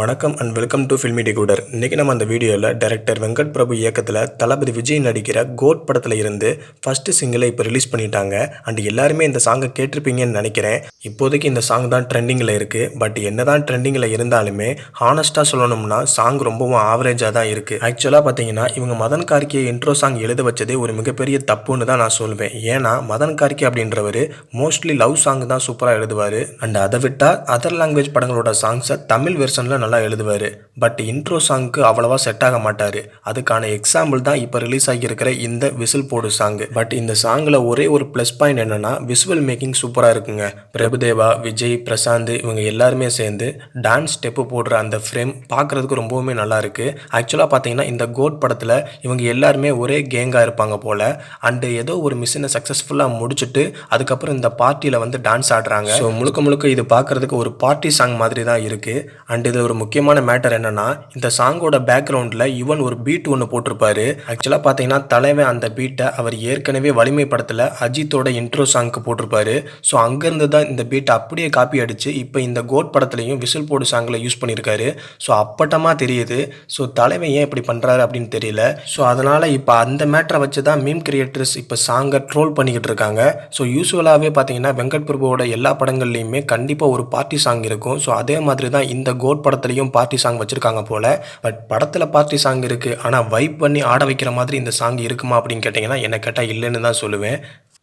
வணக்கம் and welcome to Filmy Decoder இன்றைக்கி நம்ம அந்த வீடியோவில் டைரக்டர் வெங்கட் பிரபு இயக்கத்தில் தளபதி விஜய் நடிக்கிற கோட் படத்தில் இருந்து ஃபஸ்ட்டு சிங்கிளை இப்போ ரிலீஸ் பண்ணிட்டாங்க. அண்ட் எல்லாருமே இந்த சாங்கை கேட்டிருப்பீங்கன்னு நினைக்கிறேன். இப்போதைக்கு இந்த சாங் தான் ட்ரெண்டிங்கில் இருக்குது பட் என்ன தான் ட்ரெண்டிங்கில் இருந்தாலுமே ஹானஸ்ட்டாக சொல்லணும்னா சாங் ரொம்பவும் ஆவரேஜாக தான் இருக்குது ஆக்சுவலாக பார்த்தீங்கன்னா இவங்க மதன் கார்கியை இன்ட்ரோ சாங் எழுத வச்சதே ஒரு மிகப்பெரிய தப்புன்னு தான் நான் சொல்வேன். ஏன்னா மதன் கார்கி அப்படின்றவர் மோஸ்ட்லி லவ் சாங் தான் சூப்பராக எழுதுவார். அண்ட் அதை விட்டால் அதர் லாங்குவேஜ் படங்களோட சாங்ஸை தமிழ் வெர்ஷனில் நல்லா எழுதுவார். பட் இன்ட்ரோ சாங்க்கு அவ்வளவா செட் ஆக மாட்டார். அதுக்கான எக்ஸாம்பிள் தான் இப்போ ரிலீஸ் ஆகியிருக்கிற இந்த விசில் போடு சாங்கு பட் இந்த சாங்கில் ஒரே ஒரு ப்ளஸ் பாயிண்ட் என்னன்னா விசுவல் மேக்கிங் சூப்பராக இருக்குங்க. பிரபுதேவா விஜய் பிரசாந்த் இவங்க எல்லாருமே சேர்ந்து டான்ஸ் ஸ்டெப்பு போடுற அந்த ஃப்ரேம் பார்க்குறதுக்கு ரொம்பவுமே நல்லா இருக்கு. ஆக்சுவலாக பார்த்தீங்கன்னா இந்த கோட் படத்தில் இவங்க எல்லாருமே ஒரே கேங்காக இருப்பாங்க போல். அண்டு ஏதோ ஒரு மிஷினை சக்ஸஸ்ஃபுல்லாக முடிச்சுட்டு அதுக்கப்புறம் இந்த பார்ட்டியில் வந்து டான்ஸ் ஆடுறாங்க. ஸோ முழுக்க முழுக்க இது பார்க்குறதுக்கு ஒரு பார்ட்டி சாங் மாதிரி தான் இருக்குது அண்ட் இது ஒரு முக்கியமான மேட்டர் என்னன்னா இந்த சாங்கோட பேக்ரவுண்டில் யுவன் ஒரு பீட் ஒன்று போட்டிருப்பாரு. ஆக்சுவலாக பார்த்தீங்கன்னா தலைவன் அந்த பீட்டை அவர் ஏற்கனவே வலிமை படத்தில் அஜித்தோட இன்ட்ரோ சாங்க்கு போட்டிருப்பாரு. ஸோ அங்கேருந்து தான் இந்த பீட்டை அப்படியே காப்பி அடித்து இப்போ இந்த கோட் படத்துலையும் விசில் போடு சாங்கில் யூஸ் பண்ணியிருக்காரு ஸோ அப்பட்டமாக தெரியுது. ஸோ தலைவன் ஏன் இப்படி பண்ணுறாரு அப்படின்னு தெரியல. ஸோ அதனால் இப்போ அந்த மேட்டரை வச்சு தான் மீம் கிரியேட்டர்ஸ் இப்போ சாங்கை ட்ரோல் பண்ணிக்கிட்டு இருக்காங்க. ஸோ யூஸ்வலாகவே பார்த்தீங்கன்னா வெங்கட் பிரபுவோட எல்லா படங்கள்லையுமே கண்டிப்பாக ஒரு பார்ட்டி சாங் இருக்கும். ஸோ அதே மாதிரி தான் இந்த கோட் படத்துலையும் பார்ட்டி சாங் வச்சுருக்காங்க போல். பட் படத்தில் பார்ட்டி சாங் இருக்குது ஆனால் வைப் பண்ணி ஆட வைக்கிற மாதிரி இந்த சாங் இருக்குமா அப்படின்னு கேட்டிங்கன்னா என்னை கேட்டால் இல்லைன்னு தான் சொல்லுவேன்.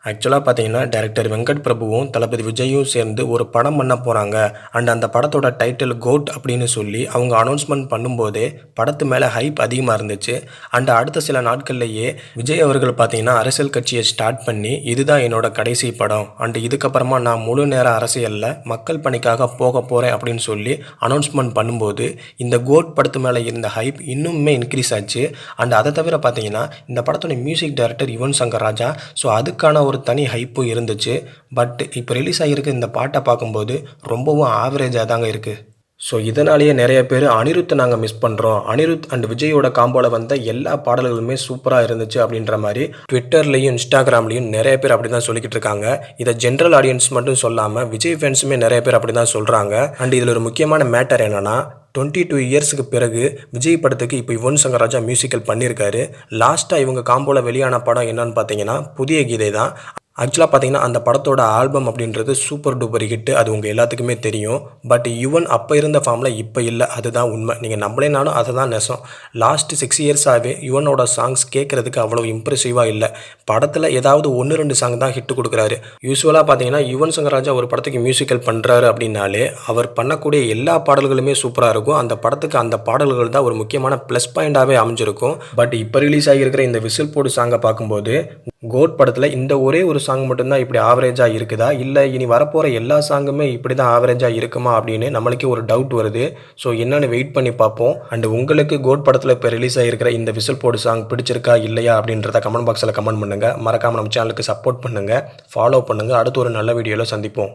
ஆக்சுவலாக பார்த்தீங்கன்னா டேரக்டர் வெங்கட் பிரபுவும் தளபதி விஜயும் சேர்ந்து ஒரு படம் பண்ண போகிறாங்க அண்ட் அந்த படத்தோட டைட்டில் கோட் அப்படின்னு சொல்லி அவங்க அனௌன்ஸ்மெண்ட் பண்ணும்போதே படத்து மேலே ஹைப் அதிகமாக இருந்துச்சு. அண்ட் அடுத்த சில நாட்கள்லேயே விஜய் அவர்கள் பார்த்தீங்கன்னா அரசியல் கட்சியை ஸ்டார்ட் பண்ணி இதுதான் என்னோட கடைசி படம். அண்ட் இதுக்கப்புறமா நான் முழு நேர அரசியலில் மக்கள் பணிக்காக போக போகிறேன் அப்படின்னு சொல்லி அனௌன்ஸ்மெண்ட் பண்ணும்போது இந்த கோட் படத்து மேலே இருந்த ஹைப் இன்னுமே இன்க்ரீஸ் ஆச்சு. அண்ட் அதை தவிர பார்த்தீங்கன்னா இந்த படத்தோட music director Yuvan Shankar Raja. So அதுக்கான ஒரு தனி ஹைப்பும் இருந்துச்சு. பட் இப்போ ரிலீஸ் ஆகியிருக்க இந்த பாட்டை பார்க்கும்போது ரொம்பவும் ஆவரேஜாக தாங்க இருக்குது ஸோ இதனாலேயே நிறைய பேர் அனிருத்தை நாங்கள் மிஸ் பண்ணுறோம் அனிருத் அண்ட் விஜயோட காம்போவில் வந்த எல்லா பாடல்களுமே சூப்பராக இருந்துச்சு அப்படின்ற மாதிரி ட்விட்டர்லேயும் இன்ஸ்டாகிராம்லேயும் நிறைய பேர் அப்படி தான் சொல்லிக்கிட்டு இருக்காங்க. இதை ஜென்ரல் ஆடியன்ஸ் மட்டும் சொல்லாமல் விஜய் ஃபேன்ஸுமே நிறைய பேர் அப்படி தான் சொல்கிறாங்க அண்ட் இதில் ஒரு முக்கியமான மேட்டர் என்னென்னா டுவெண்ட்டி டூ இயர்ஸுக்கு பிறகு விஜய் படத்துக்கு இப்போ யுவன் சங்கர் ராஜா மியூசிக்கல் பண்ணியிருக்காரு லாஸ்ட்டாக இவங்க காம்போவில் வெளியான படம் என்னன்னு பார்த்தீங்கன்னா புதிய கீதை தான் ஆக்சுவலாக பார்த்தீங்கன்னா அந்த படத்தோட ஆல்பம் அப்படின்றது சூப்பர் டூப்பர் ஹிட்டு அது உங்கள் எல்லாத்துக்குமே தெரியும். பட் யுவன் அப்போ இருந்த ஃபார்மில் இப்போ இல்லை. அதுதான் உண்மை. நீங்கள் நம்மளேனாலும் அதை தான் நெசம். லாஸ்ட் சிக்ஸ் இயர்ஸாகவே யுவனோட சாங்ஸ் கேட்குறதுக்கு அவ்வளோ இம்ப்ரெசிவாக இல்லை. படத்தில் ஏதாவது ஒன்று ரெண்டு சாங் தான் ஹிட் கொடுக்குறாரு. யூஸ்வலாக பார்த்தீங்கன்னா யுவன் சங்கர் ராஜா ஒரு படத்துக்கு மியூசிக்கல் பண்ணுறாரு அப்படின்னாலே அவர் பண்ணக்கூடிய எல்லா பாடல்களுமே சூப்பராக இருக்கும். அந்த படத்துக்கு அந்த பாடல்கள் தான் ஒரு முக்கியமான ப்ளஸ் பாயிண்டாகவே அமைஞ்சிருக்கும். பட் இப்போ ரிலீஸ் ஆகியிருக்கிற இந்த விசில் போடு சாங்கை பார்க்கும்போது கோட் படத்தில் இந்த ஒரே ஒரு சாங் மட்டும்தான் இப்படி ஆவரேஜாக இருக்குதா? இல்லை இனி வரப்போகிற எல்லா சாங்குமே இப்படி தான் ஆவரேஜாக இருக்குமா அப்படின்னு நம்மளுக்கே ஒரு டவுட் வருது. ஸோ என்னென்னு வெயிட் பண்ணி பார்ப்போம். அண்ட் உங்களுக்கு கோட் படத்தில் இப்போ ரிலீஸ் ஆகிருக்கிற இந்த விசில் போடு சாங் பிடிச்சிருக்கா இல்லையா அப்படின்றத கமெண்ட் பாக்ஸில் கமெண்ட் பண்ணுங்கள் மறக்காமல் நம்ம சேனலுக்கு சப்போர்ட் பண்ணுங்கள் ஃபாலோ பண்ணுங்கள் அடுத்து ஒரு நல்ல வீடியோவில் சந்திப்போம்.